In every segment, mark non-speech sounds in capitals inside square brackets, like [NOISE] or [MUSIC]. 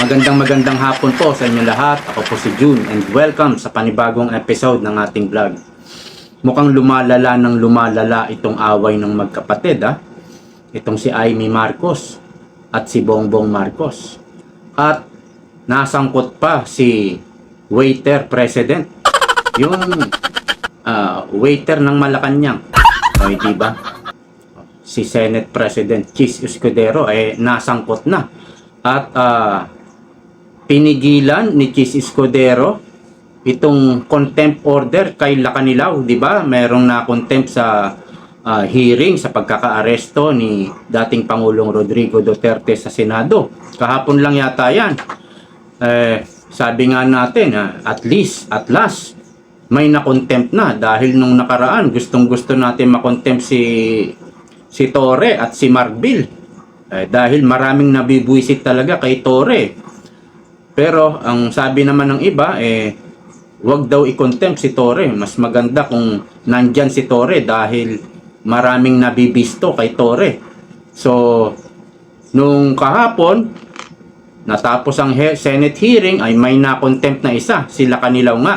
Magandang magandang hapon po sa inyo lahat. Ako po si June and welcome sa panibagong episode ng ating vlog. Mukhang lumalala ng lumalala itong away ng magkapatid ha. Itong si Amy Marcos at si Bongbong Marcos. At nasangkot pa si waiter president. Yung ah, waiter ng Malacanang. O, di ba? Si Senate President Chis Escudero eh nasangkot na. At ah, pinigilan ni Chis Escudero itong contempt order kay Lacanilaw, 'di ba? Merong na contempt sa ah, hearing sa pagkakaaresto ni dating Pangulong Rodrigo Duterte sa Senado. Kahapon lang yata 'yan. Eh, sabi nga natin, ah, at least, at last, may na-contempt na dahil nung nakaraan gustong-gusto natin makontempt si si Tore at si Marbil. Eh, dahil maraming nabibuisit talaga kay Tore. Pero ang sabi naman ng iba eh wag daw i-contempt si Tore. Mas maganda kung nandyan si Tore dahil maraming nabibisto kay Tore. So nung kahapon natapos ang he- Senate hearing ay may na-contempt na isa, sila kanilaw nga.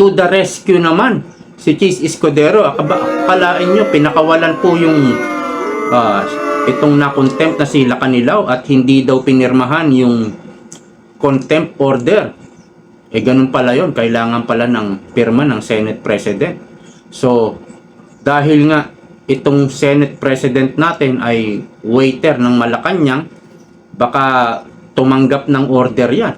To the rescue naman si Chis Escudero. Akalain nyo, pinakawalan po yung ah, itong na-contempt na sila kanilaw at hindi daw pinirmahan yung contempt order. Eh ganun pala yon kailangan pala ng pirma ng Senate President. So, dahil nga itong Senate President natin ay waiter ng Malacanang, baka tumanggap ng order yan.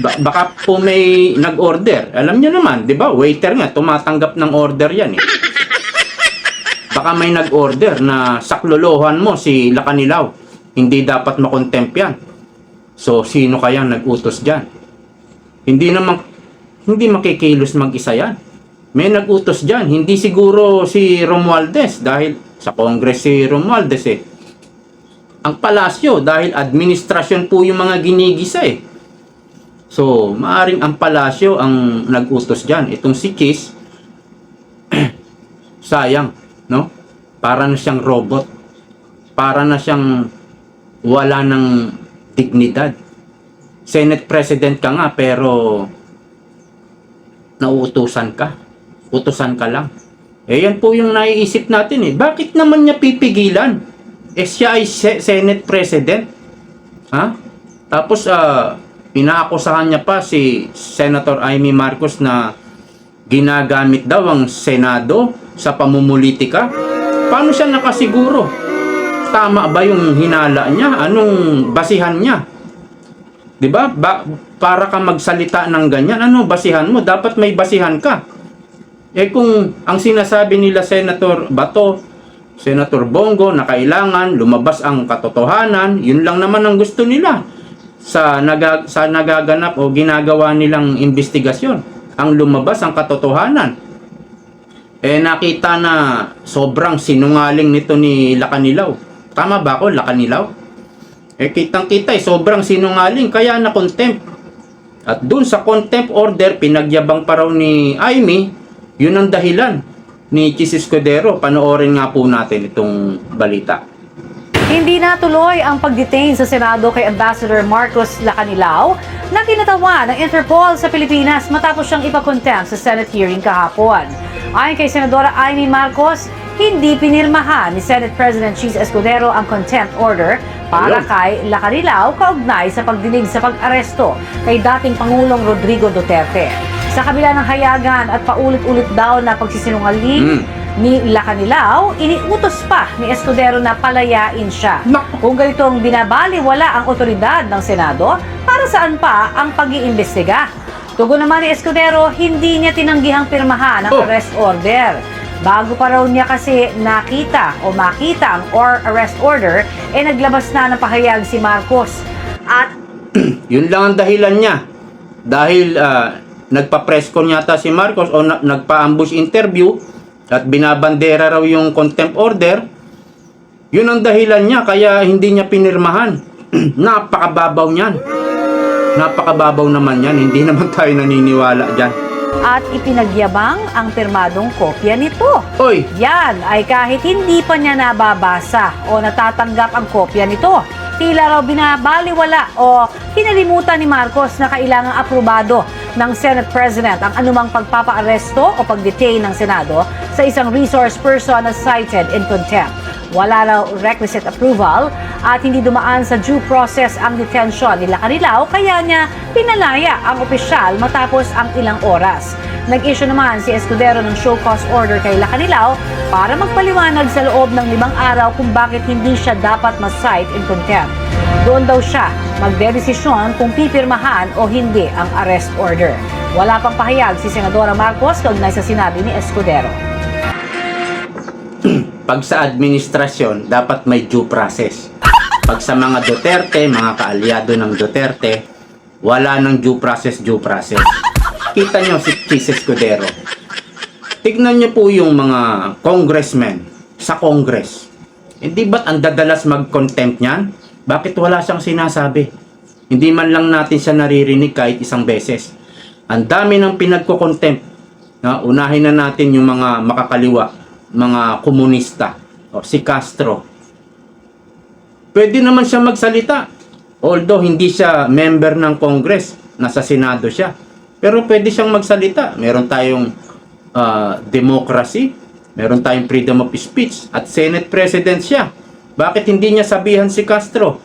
Ba- baka po may nag-order. Alam niyo naman, 'di ba? Waiter nga tumatanggap ng order 'yan eh. Baka may nag-order na saklolohan mo si Lacanilaw. Hindi dapat makontempt 'yan. So sino kaya nag-utos diyan? Hindi naman hindi makikilos mag-isa 'yan. May nag-utos diyan, hindi siguro si Romualdez dahil sa Congress si Romualdez eh. Ang palasyo dahil administrasyon po yung mga ginigisa eh. So, maaring ang palasyo ang nag-utos dyan. Itong si Chis, [CLEARS THROAT] sayang, no? Para na siyang robot. Para na siyang wala ng dignidad. Senate President ka nga, pero nauutusan ka. Utusan ka lang. Eh, yan po yung naiisip natin eh. Bakit naman niya pipigilan? Eh, siya ay se- Senate President. Ha? Tapos, ah, inaakusahan niya pa si Senator Amy Marcos na ginagamit daw ang Senado sa pamumulitika. Paano siya nakasiguro? Tama ba yung hinala niya? Anong basihan niya? 'Di ba? Ba, para ka magsalita ng ganyan, ano basihan mo? Dapat may basihan ka. Eh kung ang sinasabi nila Senator Bato, Senator Bongo na kailangan lumabas ang katotohanan, yun lang naman ang gusto nila sa naga, sa nagaganap o ginagawa nilang investigasyon. Ang lumabas ang katotohanan. Eh nakita na sobrang sinungaling nito ni Lacanilaw. Tama ba ako, Lacanilaw? Eh kitang-kita eh, sobrang sinungaling kaya na contempt. At dun sa contempt order, pinagyabang pa raw ni Amy, yun ang dahilan ni Chis Escudero. Panoorin nga po natin itong balita. Hindi natuloy ang pagdetain sa Senado kay Ambassador Marcos Lacanilao na kinatawa ng Interpol sa Pilipinas matapos siyang ipakontempt sa Senate hearing kahapon. Ayon kay Senadora Amy Marcos, hindi pinirmahan ni Senate President Cheese Escudero ang contempt order para kay Lacanilao kaugnay sa pagdinig sa pag-aresto kay dating Pangulong Rodrigo Duterte. Sa kabila ng hayagan at paulit-ulit daw na pagsisinungaling Mm. ni Lacanilao, iniutos pa ni Escudero na palayain siya. Naku. Kung ganitong binabaliwala ang otoridad ng Senado, para saan pa ang pag-iimbestiga? Tugon naman ni Escudero, hindi niya tinanggihang pirmahan ang Oh. arrest order. Bago pa raw niya kasi nakita o makita ang or arrest order, eh naglabas na ng pahayag si Marcos. At [CLEARS THROAT] Yun lang ang dahilan niya. Dahil ah, nagpa-press con yata si Marcos o na- nagpa-ambush interview at binabandera raw yung contempt order. Yun ang dahilan niya kaya hindi niya pinirmahan. [CLEARS THROAT] Napakababaw niyan. Napakababaw naman yan. Hindi [LAUGHS] naman tayo naniniwala dyan. At ipinagyabang ang pirmadong kopya nito. Oy, Yan ay kahit hindi pa niya nababasa o natatanggap ang kopya nito. tila raw binabaliwala o kinalimutan ni Marcos na kailangang aprobado ng Senate President ang anumang pagpapaaresto o pagdetain ng Senado sa isang resource person na cited in contempt. Wala raw requisite approval at hindi dumaan sa due process ang detention nila Kanilaw kaya niya pinalaya ang opisyal matapos ang ilang oras. Nag-issue naman si Escudero ng show cause order kay Lacanilaw para magpaliwanag sa loob ng limang araw kung bakit hindi siya dapat mas-cite in contempt. Doon daw siya magdedesisyon kung pipirmahan o hindi ang arrest order. Wala pang pahayag si Senadora Marcos kaugnay sa sinabi ni Escudero. Pag sa administrasyon, dapat may due process. Pag sa mga Duterte, mga kaalyado ng Duterte, wala ng due process, due process. Kita nyo si Chis Escudero. Tignan nyo po yung mga congressmen sa Congress. Hindi ba't ang dadalas mag-contempt niyan? Bakit wala siyang sinasabi? Hindi man lang natin siya naririnig kahit isang beses. Ang dami ng pinagko-contempt. Na unahin na natin yung mga makakaliwa, mga komunista, o si Castro. Pwede naman siya magsalita. Although hindi siya member ng Congress, nasa Senado siya. Pero pwede siyang magsalita. Meron tayong ah, democracy, meron tayong freedom of speech, at Senate President siya. Bakit hindi niya sabihan si Castro?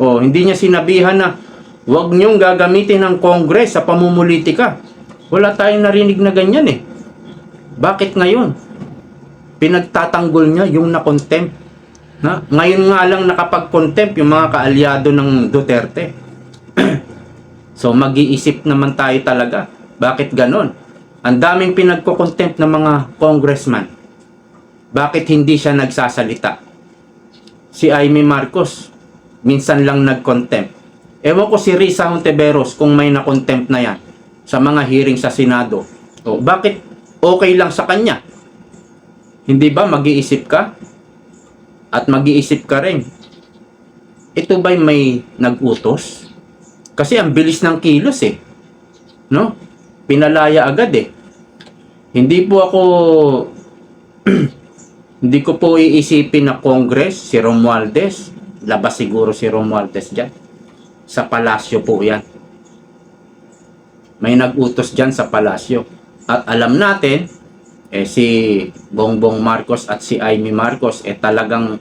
O hindi niya sinabihan na huwag niyong gagamitin ng Congress sa pamumulitika. Wala tayong narinig na ganyan eh. Bakit ngayon? Pinagtatanggol niya yung na-contempt. Na? Ngayon nga lang nakapag-contempt yung mga kaalyado ng Duterte. [CLEARS THROAT] so mag-iisip naman tayo talaga. Bakit ganon? Ang daming pinagko-contempt ng mga congressman. Bakit hindi siya nagsasalita? Si Amy Marcos, minsan lang nag-contempt. Ewan ko si Risa Honteveros kung may na-contempt na yan sa mga hearing sa Senado. O, bakit okay lang sa kanya? Hindi ba mag-iisip ka? At mag-iisip ka rin. Ito ba'y may nag-utos? Kasi ang bilis ng kilos eh. No? Pinalaya agad eh. Hindi po ako [CLEARS THROAT] hindi ko po iisipin na Congress, si Romualdez, labas siguro si Romualdez dyan. Sa palasyo po yan. May nag-utos dyan sa palasyo. At alam natin, eh si Bongbong Marcos at si Amy Marcos eh talagang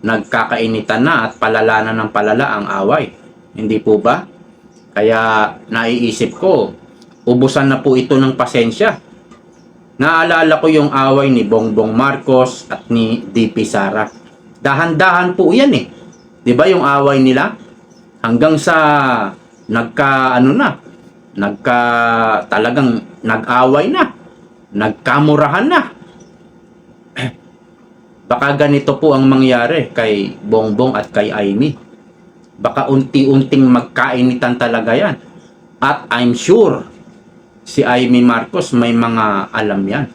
nagkakainitan na at palala na ng palala ang away. Hindi po ba? Kaya naiisip ko, ubusan na po ito ng pasensya. Naalala ko yung away ni Bongbong Marcos at ni DP Sara. Dahan-dahan po yan eh. 'Di ba yung away nila? Hanggang sa nagka ano na, nagka talagang nag-away na. Nagkamurahan na. Baka ganito po ang mangyari kay Bongbong at kay Amy. Baka unti-unting magkainitan talaga yan. At I'm sure si Amy Marcos may mga alam yan.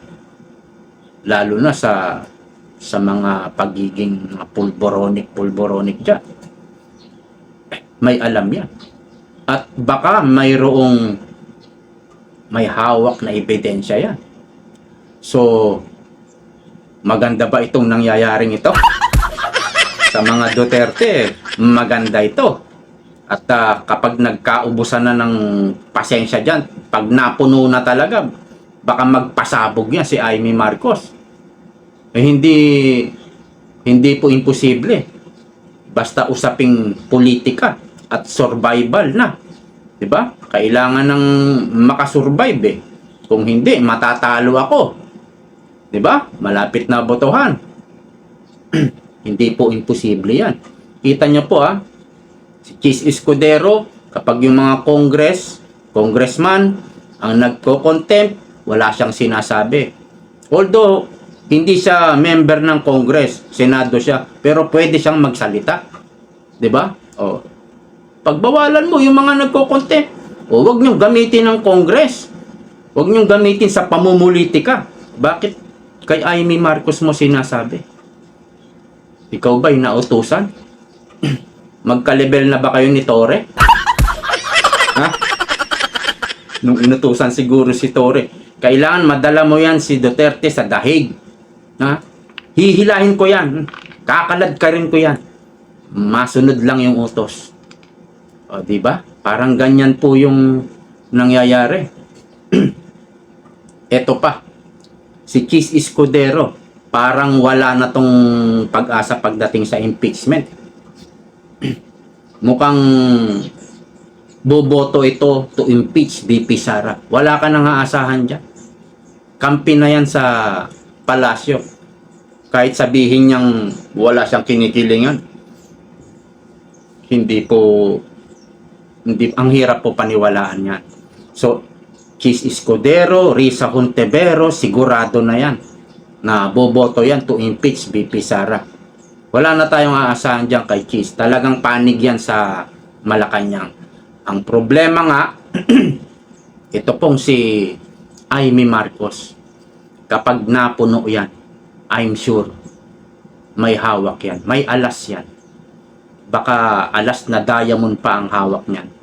Lalo na sa sa mga pagiging mga pulboronic pulboronic dyan. May alam yan. At baka mayroong may hawak na ebidensya yan. So, maganda ba itong nangyayaring ito? [LAUGHS] Sa mga Duterte, maganda ito. At ah, kapag nagkaubusan na ng pasensya dyan, pag napuno na talaga, baka magpasabog niya si Amy Marcos. Eh, hindi, hindi po imposible. Basta usaping politika at survival na. 'Di ba? Kailangan ng makasurvive eh. Kung hindi, matatalo ako. 'Di ba? Malapit na botohan. [CLEARS THROAT] hindi po imposible 'yan. Kita niyo po ah, si Chis Escudero, kapag yung mga congress, congressman, ang nagko-contempt, wala siyang sinasabi. Although, hindi siya member ng congress, senado siya, pero pwede siyang magsalita. 'Di ba? Oh. Pagbawalan mo yung mga nagko-contempt. O wag niyong gamitin ng congress. Wag niyong gamitin sa pamumulitika. Bakit kay Amy Marcos mo sinasabi? Ikaw ba'y nautusan? [CLEARS THROAT] Magka-level na ba kayo ni Tore? ha? Nung inutusan siguro si Tore. Kailangan madala mo yan si Duterte sa dahig. Ha? Hihilahin ko yan. Kakalad ka rin ko yan. masunod lang yung utos. O, di ba? Parang ganyan po yung nangyayari. [CLEARS THROAT] Ito pa, si Chis Escudero, parang wala na tong pag-asa pagdating sa impeachment. [CLEARS THROAT] Mukhang boboto ito to impeach BP Sara. Wala ka nang aasahan dyan. Kampi na yan sa palasyo. Kahit sabihin niyang wala siyang kinikilingan. Hindi po hindi ang hirap po paniwalaan yan. So, Chis Escudero, Risa Huntevero, sigurado na yan na boboto yan to impeach BP Sara. Wala na tayong aasahan dyan kay Chis. Talagang panig yan sa Malacanang. Ang problema nga, [CLEARS THROAT] ito pong si Amy Marcos. Kapag napuno yan, I'm sure may hawak yan. May alas yan. Baka alas na diamond pa ang hawak niyan.